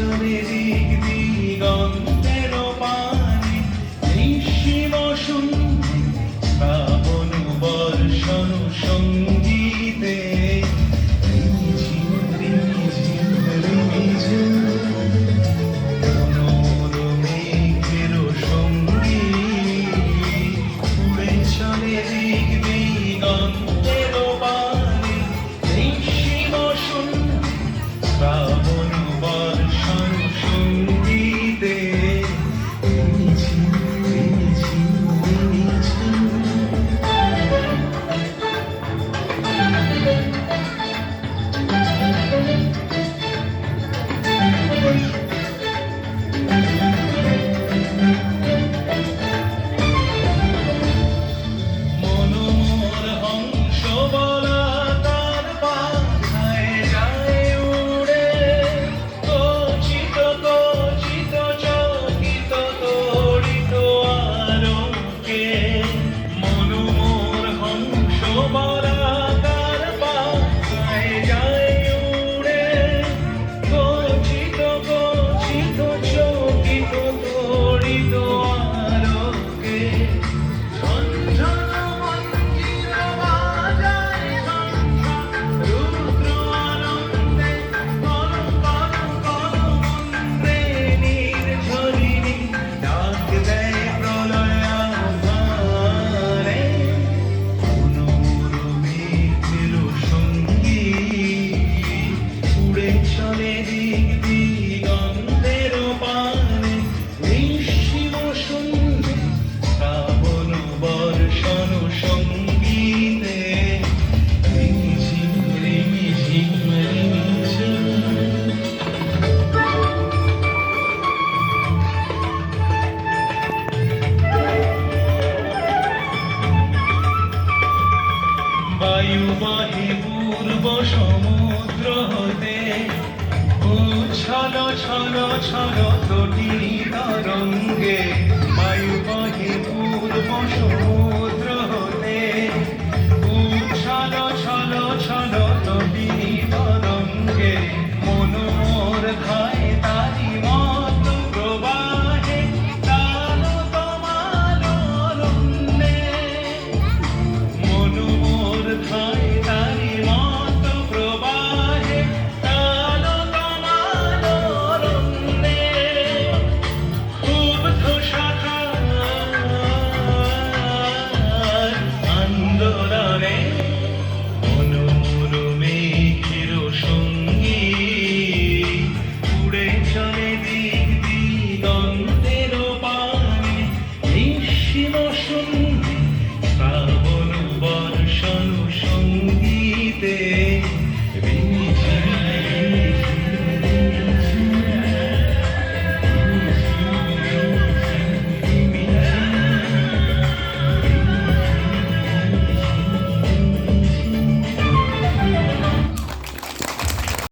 মিশনেরিক দিগন্তের পানে নিঃসীম সংগীত শ্রাবণ বর্ষণ সঙ্গীতে। সংগীত উড়ে চলে চলে দিগন্তের পানে নিঃসীম শুনবে শ্রাবণ বর্ষণ সঙ্গীতে রিমঝিম রিমঝিম রিমঝিম বায়ু বাহি পূর্ব সমুদ্র হতে ছড়ো ছড়ো ছড়ো তটিনী তরঙ্গে